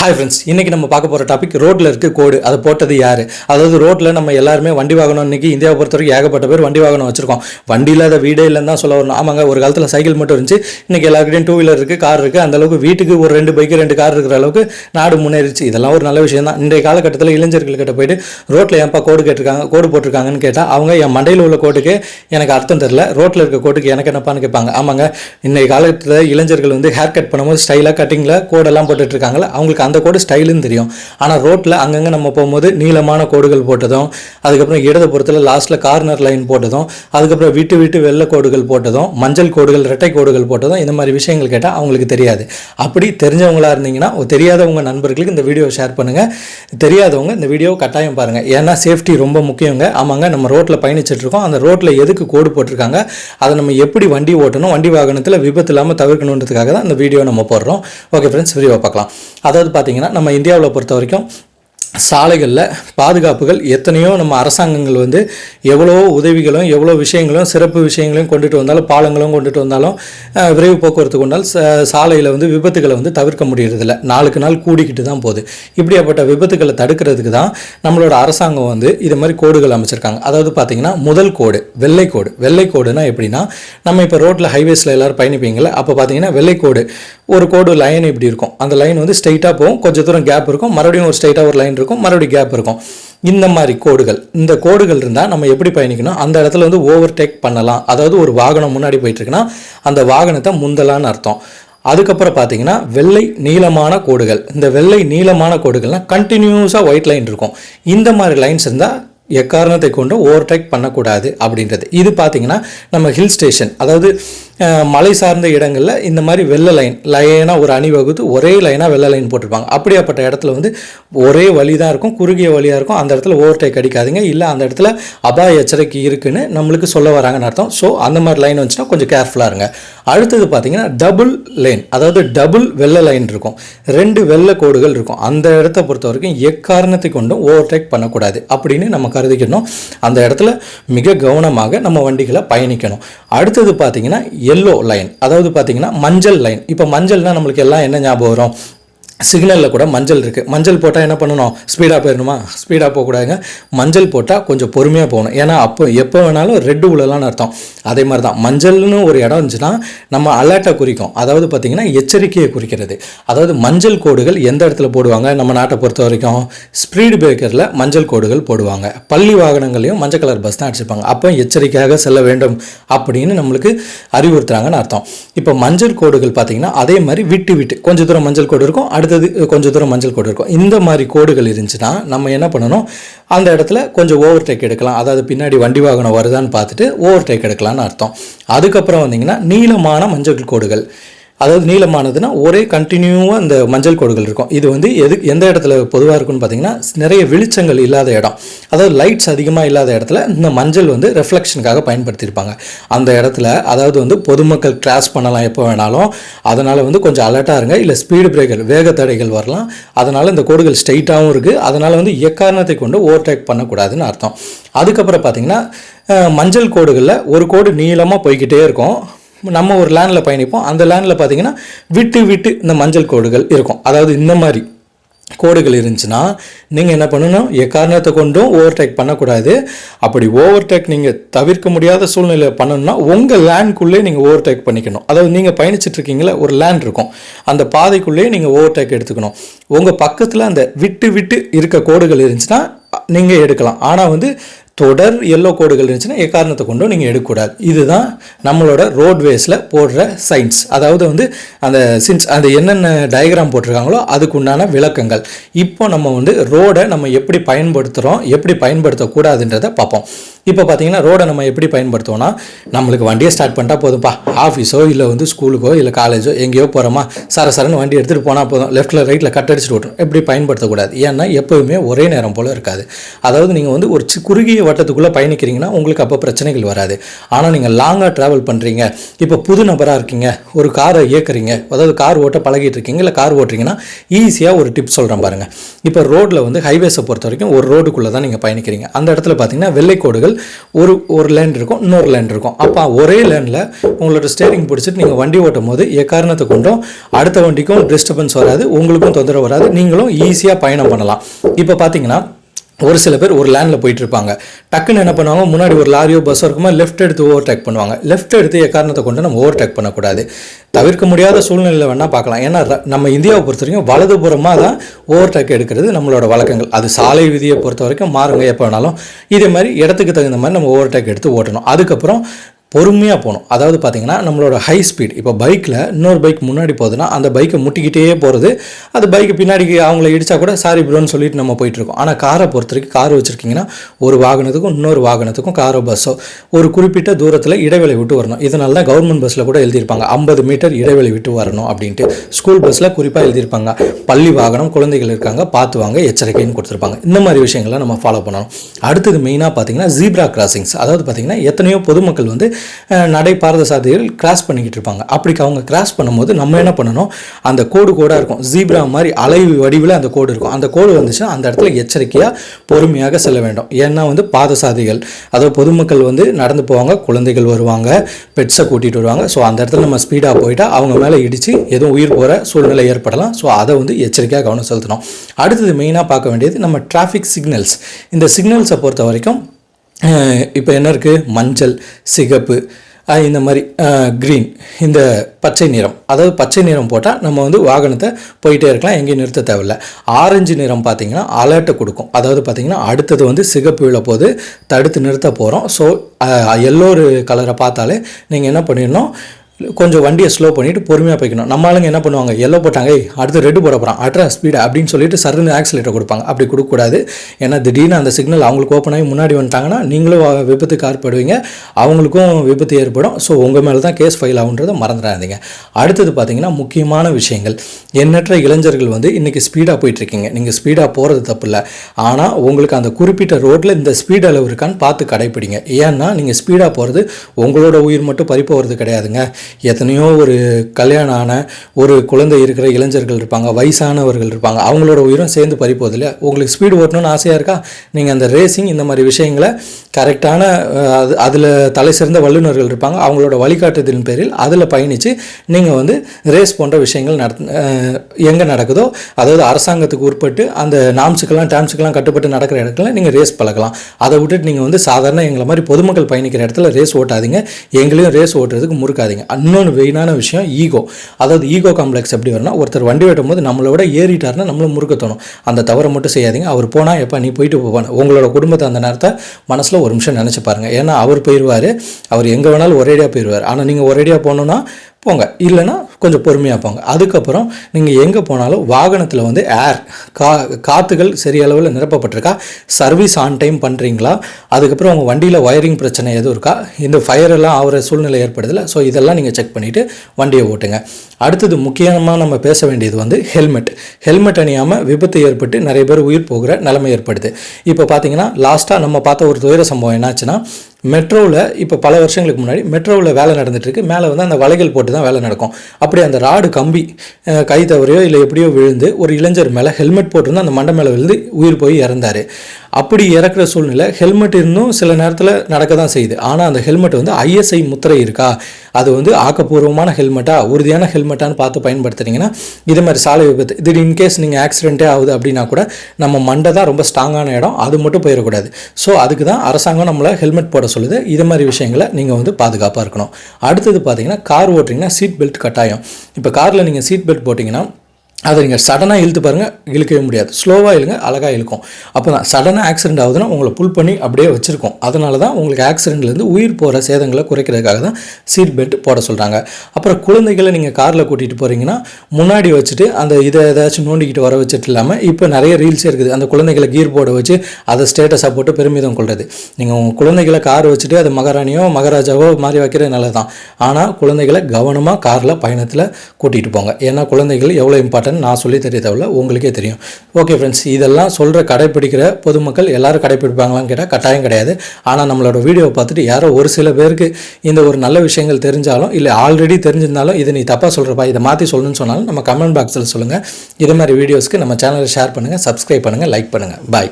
Hi friends இன்றைக்கி நம்ம பார்க்க போகிற டாபிக் ரோட்டில் இருக்க கோடு அதை போட்டது யார்? அதாவது ரோட்டில் நம்ம எல்லாருமே வண்டி வாகனம் இன்றைக்கி இந்தியாவை பொறுத்த வரைக்கும் ஏகப்பட்ட பேர் வண்டி வாகனம் வச்சிருக்கோம். வண்டி இல்லாத வீடே இல்லைன்னு தான் சொல்ல வரணும். ஆமாங்க ஒரு காலத்தில் சைக்கிள் மட்டும் இருந்துச்சு. இன்றைக்கி எல்லாருக்கிட்டையும் டூ வீலர் இருக்குது கார் இருக்குது அந்த அளவுக்கு வீட்டுக்கு ஒரு ரெண்டு பைக்கு ரெண்டு கார் இருக்கிற அளவுக்கு நாடு முன்னேறிச்சு. இதெல்லாம் ஒரு நல்ல விஷயம் தான். இன்றைய காலகட்டத்தில் இளைஞர்கள்கிட்ட போயிட்டு ரோட்டில் ஏன்ப்பா கோடு கேட்டிருக்காங்க கோடு போட்டிருக்காங்கன்னு கேட்டால் அவங்க என் மண்டையில் உள்ள கோட்டுக்கு எனக்கு அர்த்தம் தெரில ரோட்டில் இருக்க கோட்டுக்கு எனக்கு என்னப்பான்னு கேட்பாங்க. ஆமாங்க இன்றைய காலத்தில் இளைஞர்கள் வந்து ஹேர் கட் பண்ணும்போது ஸ்டைலாக கட்டிங்கில் கோடெல்லாம் போட்டுட்ருக்காங்களே அவங்களுக்கு அந்த கோடு ஸ்டைலுன்னு தெரியும். ஆனால் ரோட்டில் அங்கங்கே நம்ம போகும்போது நீளமான கோடுகள் போட்டதும் அதுக்கப்புறம் இடது புறத்தில் லாஸ்ட்டில் கார்னர் லைன் போட்டதும் அதுக்கப்புறம் விட்டு விட்டு வெள்ளை கோடுகள் போட்டதும் மஞ்சள் கோடுகள் ரெட்டை கோடுகள் போட்டதும் இந்த மாதிரி விஷயங்கள் கேட்டால் அவங்களுக்கு தெரியாது. அப்படி தெரிஞ்சவங்களா இருந்தீங்கன்னா தெரியாதவங்க நண்பர்களுக்கு இந்த வீடியோ ஷேர் பண்ணுங்கள் தெரியாதவங்க இந்த வீடியோ கட்டாயம் பாருங்கள் ஏன்னா சேஃப்டி ரொம்ப முக்கியங்க. ஆமாங்க நம்ம ரோட்டில் பயணிச்சிட்ருக்கோம் அந்த ரோட்டில் எதுக்கு கோடு போட்டிருக்காங்க? அதை நம்ம எப்படி வண்டி ஓட்டணும்? வண்டி வாகனத்தில் விபத்து இல்லாமல் தவிர்க்கணுன்றதுக்காக தான் இந்த வீடியோ நம்ம போடுறோம். ஓகே ஃப்ரெண்ட்ஸ் வீடியோ பார்க்கலாம். அதாவது பார்த்தீங்கன்னா நம்ம இந்தியாவில் பொறுத்த வரைக்கும் சாலைகளில் பாதுகாப்புகள் எத்தனையோ நம்ம அரசாங்கங்கள் வந்து எவ்வளோ உதவிகளும் எவ்வளோ விஷயங்களும் சிறப்பு விஷயங்களையும் கொண்டுட்டு வந்தாலும் பாலங்களும் கொண்டுட்டு வந்தாலும் விரைவு போக்குவரத்து கொண்டால் சாலையில் வந்து விபத்துகளை வந்து தவிர்க்க முடியறதில்ல. நாளுக்கு நாள் கூடிக்கிட்டு தான் போகுது. இப்படியாப்பட்ட விபத்துகளை தடுக்கிறதுக்கு தான் நம்மளோட அரசாங்கம் வந்து இது மாதிரி கோடுகள் அமைச்சிருக்காங்க. அதாவது பார்த்தீங்கன்னா முதல் கோடு வெள்ளை கோடு. வெள்ளை கோடுனா எப்படின்னா நம்ம இப்போ ரோட்டில் ஹைவேஸில் எல்லாரும் பயணிப்பீங்களா அப்போ பார்த்தீங்கன்னா வெள்ளை கோடு ஒரு கோடு லைன் இப்படி இருக்கும். அந்த லைன் வந்து ஸ்ட்ரைட்டாக போகும். கொஞ்சம் தூரம் கேப் இருக்கும். மறுபடியும் ஒரு ஸ்ட்ரைட்டாக ஒரு லைன் இருக்கும் மறுபடியும் கேப் இருக்கும். இந்த மாதிரி கோடுகள் இந்த கோடுகள் இருந்தால் நம்ம எப்படி பயணிக்கணும்? அந்த இடத்துல வந்து ஓவர்டேக் பண்ணலாம். அதாவது ஒரு வாகனம் முன்னாடி போயிட்டுருக்குன்னா அந்த வாகனத்தை முந்தலான்னு அர்த்தம். அதுக்கப்புறம் பார்த்தீங்கன்னா வெள்ளை நீளமான கோடுகள். இந்த வெள்ளை நீளமான கோடுகள்லாம் கண்டினியூஸாக ஒயிட் லைன் இருக்கும். இந்த மாதிரி லைன்ஸ் இருந்தால் எக்காரணத்தை கொண்டு ஓவர்டேக் பண்ணக்கூடாது அப்படின்றது. இது பார்த்திங்கன்னா நம்ம ஹில் ஸ்டேஷன் அதாவது மலை சார்ந்த இடங்களில் இந்த மாதிரி வெள்ளை லைன் லைனாக ஒரு அணி வகுத்து ஒரே லைனாக வெள்ளை லைன் போட்டிருப்பாங்க. அப்படியாப்பட்ட இடத்துல வந்து ஒரே வழி தான் இருக்கும் குறுகிய வழியாக இருக்கும். அந்த இடத்துல ஓவர்டேக் அடிக்காதீங்க. இல்லை அந்த இடத்துல அபாய எச்சரிக்கை இருக்குன்னு நம்மளுக்கு சொல்ல வராங்கன்னு அர்த்தம். ஸோ அந்த மாதிரி லைன் வந்துச்சுன்னா கொஞ்சம் கேர்ஃபுல்லாக இருங்க. அடுத்தது பார்த்தீங்கன்னா டபுள் லைன் அதாவது டபுள் வெள்ளை லைன் இருக்கும். ரெண்டு வெள்ளை கோடுகள் இருக்கும். அந்த இடத்த பொறுத்த வரைக்கும் எக்காரணத்தை கொண்டும் ஓவர்டேக் பண்ணக்கூடாது அப்படின்னு நமக்கு கருதிக்கணும். அந்த இடத்துல மிக கவனமாக நம்ம வண்டிகளை பயணிக்கணும். அடுத்தது பார்த்தீங்கன்னா எல்லோ லைன் அதாவது பார்த்தீங்கன்னா மஞ்சள் லைன் இப்போ மஞ்சள்னால் நம்மளுக்கு எல்லாம் என்ன ஞாபகம் வரும்? சிக்னலில் கூட மஞ்சள் இருக்குது மஞ்சள் போட்டால் என்ன பண்ணணும்? ஸ்பீடாக போயிடணுமா ஸ்பீடாக போகக்கூடாதுங்க. மஞ்சள் போட்டால் கொஞ்சம் பொறுமையாக போகணும். ஏன்னா அப்போ எப்போ வேணாலும் ரெட்டு உழலான்னு அர்த்தம். அதே மாதிரி தான் மஞ்சள்னு ஒரு இடம் இருந்துச்சுன்னா நம்ம அலர்ட்டை குறிக்கும். அதாவது பார்த்திங்கன்னா எச்சரிக்கையை குறிக்கிறது. அதாவது மஞ்சள் கோடுகள் எந்த இடத்துல போடுவாங்க? நம்ம நாட்டை பொறுத்த வரைக்கும் ஸ்பீடு பிரேக்கரில் மஞ்சள் கோடுகள் போடுவாங்க. பள்ளி வாகனங்களையும் மஞ்சள் கலர் பஸ் தான் அடிச்சிருப்பாங்க. அப்போ எச்சரிக்கையாக செல்ல வேண்டும் அப்படின்னு நம்மளுக்கு அறிவுறுத்துறாங்கன்னு அர்த்தம். இப்போ மஞ்சள் கோடுகள் பார்த்திங்கன்னா அதே மாதிரி விட்டு விட்டு கொஞ்சம் தூரம் மஞ்சள் கோடு இருக்கும் அடுத்தது கொஞ்சம் தூரம் மஞ்சள் கோடு இருக்கும். இந்த மாதிரி கோடுகள் இருந்துச்சுன்னா நம்ம என்ன பண்ணணும்? அந்த இடத்துல கொஞ்சம் ஓவர் டேக் எடுக்கலாம். அதாவது பின்னாடி வண்டி வாகனம் வருதான்னு பார்த்துட்டு ஓவர் டேக் எடுக்கலாம்னு அர்த்தம். அதுக்கப்புறம் வந்தீங்கன்னா நீளமான மஞ்சள் கோடுகள். அதாவது நீளமானதுன்னா ஒரே கண்டினியூவாக இந்த மஞ்சள் கோடுகள் இருக்கும். இது வந்து எது எந்த இடத்துல பொதுவாக இருக்கும்னு பார்த்தீங்கன்னா நிறைய வெளிச்சங்கள் இல்லாத இடம். அதாவது லைட்ஸ் அதிகமாக இல்லாத இடத்துல இந்த மஞ்சள் வந்து ரெஃப்ளெக்ஷனுக்காக பயன்படுத்தியிருப்பாங்க. அந்த இடத்துல அதாவது வந்து பொதுமக்கள் கிராஸ் பண்ணலாம் எப்போ வேணாலும். அதனால் வந்து கொஞ்சம் அலர்ட்டாக இருங்க. இல்லை ஸ்பீடு பிரேக்கர் வேக தடைகள் வரலாம். அதனால் இந்த கோடுகள் ஸ்ட்ரைட்டாகவும் இருக்குது அதனால் வந்து எக்காரணத்தை கொண்டு ஓவர்டேக் பண்ணக்கூடாதுன்னு அர்த்தம். அதுக்கப்புறம் பார்த்தீங்கன்னா மஞ்சள் கோடுகளில் ஒரு கோடு நீளமாக போய்கிட்டே இருக்கும். நம்ம ஒரு லேண்டில் பயணிப்போம். அந்த லேண்டில் பார்த்தீங்கன்னா விட்டு விட்டு இந்த மஞ்சள் கோடுகள் இருக்கும். அதாவது இந்த மாதிரி கோடுகள் இருந்துச்சுன்னா நீங்கள் என்ன பண்ணணும்? எக்காரணத்தை கொண்டும் ஓவர்டேக் பண்ணக்கூடாது. அப்படி ஓவர்டேக் நீங்கள் தவிர்க்க முடியாத சூழ்நிலை பண்ணணும்னா உங்கள் லேண்ட்குள்ளே நீங்கள் ஓவர்டேக் பண்ணிக்கணும். அதாவது நீங்கள் பயணிச்சுட்டு இருக்கீங்களா ஒரு லேண்ட் இருக்கும். அந்த பாதைக்குள்ளேயே நீங்கள் ஓவர்டேக் எடுத்துக்கணும். உங்கள் பக்கத்தில் அந்த விட்டு விட்டு இருக்க கோடுகள் இருந்துச்சுன்னா நீங்கள் எடுக்கலாம். ஆனால் வந்து தொடர் எல்லோ கோடுகள் இருந்துச்சுன்னா எக்காரணத்தை கொண்டும் நீங்கள் எடுக்கக்கூடாது. இதுதான் நம்மளோட ரோட்வேஸில் போடுற சைன்ஸ் அதாவது வந்து அந்த சின்ஸ் அந்த என்னென்ன டயக்ராம் போட்டிருக்காங்களோ அதுக்கு உண்டான விளக்கங்கள். இப்போ நம்ம வந்து ரோடை நம்ம எப்படி பயன்படுத்துகிறோம் எப்படி பயன்படுத்தக்கூடாதுன்றதை பார்ப்போம். இப்போ பார்த்தீங்கன்னா ரோடை நம்ம எப்படி பயன்படுத்துவோம்னா நம்மளுக்கு வண்டியை ஸ்டார்ட் பண்ணிட்டா போதும்ப்பா ஆஃபீஸோ இல்லை வந்து ஸ்கூலுக்கோ இல்லை காலேஜோ எங்கேயோ போகிறோமா சர சரன்னு வண்டி எடுத்துகிட்டு போனால் போதும். லெஃப்ட்டில் ரைட்டில் கட் அடிச்சுட்டு விட்ரும் எப்படி பயன்படுத்தக்கூடாது? ஏன்னா எப்போவுமே ஒரே நேரம் போல் இருக்காது. அதாவது நீங்கள் வந்து ஒரு குறுகிய வட்டத்துக்குள்ளே பயணிக்கிறீங்கன்னா உங்களுக்கு அப்போ பிரச்சனைகள் வராது. ஆனால் நீங்கள் லாங்காக ட்ராவல் பண்ணுறீங்க இப்போ புது நபராக இருக்கீங்க ஒரு காரை இயக்குறீங்க அதாவது கார் ஓட்ட பழகிட்டு இருக்கீங்க இல்லை கார் ஓட்டுறீங்கன்னா ஈஸியாக ஒரு டிப் சொல்கிறேன் பாருங்கள் இப்போ ரோட்டில் வந்து ஹைவேஸை பொறுத்த வரைக்கும் ஒரு ரோடுக்குள்ளே தான் நீங்கள் பயணிக்கிறீங்க. அந்த இடத்துல பார்த்தீங்கன்னா வெள்ளை கோடுகள் ஒரு ஒரு லேண்ட் இருக்கும் இன்னொரு லேண்ட் இருக்கும். அப்போ ஒரே லேண்டில் உங்களோட ஸ்டேரிங் பிடிச்சிட்டு நீங்கள் வண்டி ஓட்டும் போது எக்காரணத்தை கொண்டும் அடுத்த வண்டிக்கும் டிஸ்டர்பன்ஸ் வராது உங்களுக்கும் தொந்தரவு வராது நீங்களும் ஈஸியாக பயணம் பண்ணலாம். இப்போ பார்த்தீங்கன்னா ஒரு சில பேர் ஒரு லேண்டில் போயிட்டு இருப்பாங்க டக்குன்னு என்ன பண்ணுவாங்க? முன்னாடி ஒரு லாரியோ பஸ்ஸோ இருக்குமா லெஃப்ட் எடுத்து ஓவர் டேக் பண்ணுவாங்க. லெஃப்ட் எடுத்து எக்காரணத்தை கொண்டு நம்ம ஓவர் டேக் பண்ணக்கூடாது. தவிர்க்க முடியாத சூழ்நிலையில் வேணால் பார்க்கலாம். ஏன்னா நம்ம இந்தியாவை பொறுத்த வரைக்கும் வலதுபுறமாக தான் ஓவர்டேக் எடுக்கிறது நம்மளோட வழக்கங்கள். அது சாலை விதியை பொறுத்த வரைக்கும் மாறுங்க எப்போ வேணாலும். இதே மாதிரி இடத்துக்கு தகுந்த மாதிரி நம்ம ஓவர்டேக் எடுத்து ஓட்டணும். அதுக்கப்புறம் பொறுமையாக போகணும். அதாவது பார்த்தீங்கன்னா நம்மளோட ஹை ஸ்பீட் இப்போ பைக்கில் இன்னொரு பைக் முன்னாடி போகுதுன்னா அந்த பைக்கை முட்டிக்கிட்டே போகிறது அது பைக்கு பின்னாடிக்கு அவங்கள இடித்தா கூட சாரி ப்ரோன்னு சொல்லிட்டு நம்ம போயிட்டுருக்கோம் ஆனால் காரை பொறுத்த வரைக்கும் கார் வச்சுருக்கீங்கன்னா ஒரு வாகனத்துக்கும் இன்னொரு வாகனத்துக்கும் காரோ பஸ்ஸோ ஒரு குறிப்பிட்ட தூரத்தில் இடைவெளி விட்டு வரணும். இதனால தான் கவர்மெண்ட் பஸ்ஸில் கூட எழுதியிருப்பாங்க ஐம்பது மீட்டர் இடைவெளி விட்டு வரணும் அப்படின்ட்டு. ஸ்கூல் பஸ்ஸில் குறிப்பாக எழுதியிருப்பாங்க பள்ளி வாகனம் குழந்தைகள் இருக்காங்க பார்த்து வாங்க எச்சரிக்கைன்னு கொடுத்துருப்பாங்க. இந்த மாதிரி விஷயங்களை நம்ம ஃபாலோ பண்ணணும். அடுத்தது மெயினாக பார்த்தீங்கன்னா ஜீப்ரா கிராசிங்ஸ் அதாவது பார்த்தீங்கன்னா எத்தனையோ பொதுமக்கள் வந்து நடை பாரத சாதிகள் கிராஸ் பண்ணிக்கிட்டு இருப்பாங்க. அப்படி அவங்க கிராஸ் பண்ணும்போது நம்ம என்ன பண்ணணும்? அந்த கோடு கோடாக இருக்கும். ஜீப்ரா மாதிரி அலை வடிவில் அந்த கோடு இருக்கும். அந்த கோடு வந்துச்சுன்னா அந்த இடத்துல எச்சரிக்கையாக பொறுமையாக செல்ல வேண்டும். ஏன்னா வந்து பாதசாதிகள் அதாவது பொதுமக்கள் வந்து நடந்து போவாங்க குழந்தைகள் வருவாங்க பெட்ஸை கூட்டிகிட்டு வருவாங்க. ஸோ அந்த இடத்துல நம்ம ஸ்பீடாக போயிட்டால் அவங்க மேலே இடித்து எதுவும் உயிர் போகிற சூழ்நிலை ஏற்படலாம். ஸோ அதை வந்து எச்சரிக்கையாக கவனம் செலுத்தணும். அடுத்தது மெயினாக பார்க்க வேண்டியது நம்ம டிராஃபிக் சிக்னல்ஸ் இந்த சிக்னல்ஸை பொறுத்த வரைக்கும் இப்போ என்ன இருக்குது மஞ்சள் சிகப்பு இந்த மாதிரி க்ரீன் இந்த பச்சை நிறம். அதாவது பச்சை நிறம் போட்டால் நம்ம வந்து வாகனத்தை போயிட்டே இருக்கலாம் எங்கேயும் நிறுத்த தேவையில்ல. ஆரஞ்சு நிறம் பார்த்தீங்கன்னா அலர்ட்டை கொடுக்கும். அதாவது பார்த்தீங்கன்னா அடுத்தது வந்து சிகப்பு விழ போது தடுத்து நிறுத்த போகிறோம் ஸோ எல்லோரு கலரை பார்த்தாலே நீங்கள் என்ன பண்ணிடணும்? கொஞ்சம் வண்டியை ஸ்லோ பண்ணிவிட்டு பொறுமையாக போய்க்கணும். நம்ம ஆளுங்க என்ன பண்ணுவாங்க? எல்லோ போட்டாங்க ஏய் அடுத்து ரெட்டு போட போகிறான் அட்ரா ஸ்பீடு அப்படின்னு சொல்லிட்டு சருன்னு ஆக்சிலேட்டர் கொடுப்பாங்க. அப்படி கொடுக்கக்கூடாது. ஏன்னா திடீர்னு அந்த சிக்னல் அவங்களுக்கு ஓப்பன் ஆகி முன்னாடி வந்துட்டாங்கன்னா நீங்களும் விபத்துக்கு ஆர்ப்படுவீங்க அவங்களுக்கும் விபத்து ஏற்படும். ஸோ உங்கள் மேலே தான் கேஸ் ஃபைல் ஆகுன்றதை மறந்துடாதீங்க. அடுத்தது பார்த்தீங்கன்னா முக்கியமான விஷயங்கள். எண்ணற்ற இளைஞர்கள் வந்து இன்றைக்கி ஸ்பீடாக போயிட்டுருக்கீங்க. நீங்கள் ஸ்பீடாக போகிறது தப்பு இல்லை ஆனால் உங்களுக்கு அந்த குறிப்பிட்ட ரோட்டில் இந்த ஸ்பீட் அளவு இருக்கான்னு பார்த்து கடைப்பிடிங்க. ஏன்னா நீங்கள் ஸ்பீடாக போகிறது உங்களோட உயிர் மட்டும் பறிப்போகிறது கிடையாதுங்க. எத்தனையோ ஒரு கல்யாணம் ஆன ஒரு குழந்தை இருக்கிற இளைஞர்கள் இருப்பாங்க வயசானவர்கள் இருப்பாங்க. அவங்களோட உயிரும் சேர்ந்து பறி உங்களுக்கு ஸ்பீடு ஓட்டணும்னு ஆசையாக இருக்கா? நீங்கள் அந்த ரேசிங் இந்த மாதிரி விஷயங்களை கரெக்டான அது அதில் தலை சிறந்த வல்லுநர்கள் இருப்பாங்க. அவங்களோட வழிகாட்டுதலின் பேரில் அதில் பயணித்து நீங்கள் வந்து ரேஸ் போன்ற விஷயங்கள் நட எங்கே நடக்குதோ அதாவது அரசாங்கத்துக்கு உட்பட்டு அந்த நாம்ஸுக்கெல்லாம் டேம்ஸுக்கெல்லாம் கட்டுப்பட்டு நடக்கிற இடத்துல நீங்கள் ரேஸ் பழகலாம். அதை விட்டுட்டு நீங்கள் வந்து சாதாரண எங்களை மாதிரி பொதுமக்கள் பயணிக்கிற இடத்துல ரேஸ் ஓட்டாதீங்க. எங்களையும் ரேஸ் ஓட்டுறதுக்கு முறுக்காதீங்க. இன்னொன்று மெயினான விஷயம் ஈகோ. அதாவது ஈகோ காம்ப்ளெக்ஸ் எப்படி வரும்னா ஒருத்தர் வண்டி ஓட்டும் போது நம்மளோட ஏறிட்டாருன்னா நம்மளும் முறுக்க தோணும். அந்த தவறை மட்டும் செய்யாதீங்க. அவர் போனால் எப்போ நீ போயிட்டு போவான உங்களோட குடும்பத்தை அந்த நேரத்தை மனசில் ஒரு நிமிஷம் நினச்சி பாருங்கள் ஏன்னா அவர் போயிடுவார் அவர் எங்கே வேணாலும் ஒரேடியாக போயிடுவார் ஆனால் நீங்கள் ஒரேடியாக போகணுன்னா போங்க. இல்லைன்னா கொஞ்சம் பொறுமையாக போங்க. அதுக்கப்புறம் நீங்கள் எங்கே போனாலும் வாகனத்தில் வந்து ஏர் கா காற்றுகள் சரிய அளவில் நிரப்பப்பட்டிருக்கா? சர்வீஸ் ஆன் டைம் பண்ணுறீங்களா அதுக்கப்புறம் உங்கள் வண்டியில் ஒயரிங் பிரச்சனை எதுவும் இருக்கா? இந்த ஃபயர் எல்லாம் ஆகிற சூழ்நிலை ஏற்படுதில்ல ஸோ இதெல்லாம் நீங்கள் செக் பண்ணிவிட்டு வண்டியை ஓட்டுங்க. அடுத்தது முக்கியமாக நம்ம பேச வேண்டியது வந்து ஹெல்மெட் ஹெல்மெட் அணியாமல் விபத்து ஏற்பட்டு நிறைய பேர் உயிர் போகிற நிலைமை ஏற்படுது. இப்போ பார்த்தீங்கன்னா லாஸ்ட்டாக நம்ம பார்த்த ஒரு துயர சம்பவம் என்னாச்சுன்னா மெட்ரோவில் இப்போ பல வருஷங்களுக்கு முன்னாடி மெட்ரோவில் வேலை நடந்துட்டு இருக்கு மேலே வந்து அந்த வலைகள் போட்டு தான் வேலை நடக்கும். அப்படி அந்த ராடு கம்பி கை தவறையோ இல்லை எப்படியோ விழுந்து ஒரு இளைஞர் மேலே ஹெல்மெட் போட்டிருந்து அந்த மண்டை மேலே விழுந்து உயிர் போய் இறந்தார். அப்படி இறக்குற சூழ்நிலை ஹெல்மெட் இருந்தும் சில நேரத்தில் நடக்க தான் செய்யுது. ஆனால் அந்த ஹெல்மெட் வந்து ஐஎஸ்ஐ முத்திரை இருக்கா? அது வந்து ஆக்கப்பூர்வமான ஹெல்மெட்டா உறுதியான ஹெல்மெட்டான்னு பார்த்து பயன்படுத்துறீங்கன்னா இது மாதிரி சாலை விபத்து இது இன்கேஸ் நீங்கள் ஆக்சிடென்ட்டே ஆகுது அப்படின்னா கூட நம்ம மண்டை தான் ரொம்ப ஸ்ட்ராங்கான இடம். அது மட்டும் போயிடக்கூடாது ஸோ அதுக்கு தான் அரசாங்கம் நம்மளை ஹெல்மெட் போட சொல்லுது. இது மாதிரி விஷயங்களை நீங்கள் வந்து பாதுகாப்பாக இருக்கணும். அடுத்தது பார்த்தீங்கன்னா கார் ஓட்டுறீங்கன்னா சீட் பெல்ட் கட்டாயம். இப்போ காரில் நீங்கள் சீட் பெல்ட் போட்டிங்கன்னா அதை நீங்கள் சடனாக இழுத்து பாருங்கள் இழுக்கவே முடியாது. ஸ்லோவாக இழுங்க அழகாக இழுக்கும். அப்போ தான் சடனாக ஆக்சிடென்ட் ஆகுதுன்னா உங்களை புல் பண்ணி அப்படியே வச்சுருக்கோம். அதனால தான் உங்களுக்கு ஆக்சிடென்ட்லேருந்து உயிர் போகிற சேதங்களை குறைக்கிறதுக்காக தான் சீட் பெல்ட் போட சொல்கிறாங்க அப்புறம் குழந்தைகளை நீங்கள் காரில் கூட்டிகிட்டு போகிறீங்கன்னா முன்னாடி வச்சுட்டு அந்த இதை ஏதாச்சும் நோண்டிக்கிட்டு வர வச்சுட்டு இல்லாமல் இப்போ நிறைய ரீல்ஸே இருக்குது. அந்த குழந்தைகளை கீர் போட வச்சு அதை ஸ்டேட்டஸாக போட்டு பெருமிதம் கொள்வது நீங்கள் உங்கள் குழந்தைகளை கார் வச்சுட்டு அது மகாராணியோ மகாராஜாவோ மாதிரி வைக்கிறது நல்லது தான் ஆனால் குழந்தைகளை கவனமாக காரில் பயணத்தில் கூட்டிகிட்டு போங்க. ஏன்னா குழந்தைகள் எவ்வளோ இம்பார்ட்டன்ட் நான் சொல்லி தெரிய தேவையில்ல உங்களுக்கே தெரியும். ஓகே ஃப்ரெண்ட்ஸ் இதெல்லாம் சொல்கிற கடைப்பிடிக்கிற பொதுமக்கள் எல்லாரும் கடைப்பிடிப்பாங்களான்னு கேட்டால் கட்டாயம் கிடையாது. ஆனால் நம்மளோட வீடியோவை பார்த்துட்டு யாரோ ஒரு சில பேருக்கு இந்த ஒரு நல்ல விஷயங்கள் தெரிஞ்சாலும் இல்லை ஆல்ரெடி தெரிஞ்சிருந்தாலும் இதை நீ தப்பாக சொல்கிறப்பா இதை மாற்றி சொல்லணும்னு சொன்னாலும் நம்ம கமெண்ட் பாக்ஸில் சொல்லுங்கள் இதே மாதிரி வீடியோஸ்க்கு நம்ம சேனலை ஷேர் பண்ணுங்கள் சப்ஸ்கிரைப் பண்ணுங்கள் லைக் பண்ணுங்கள் பாய்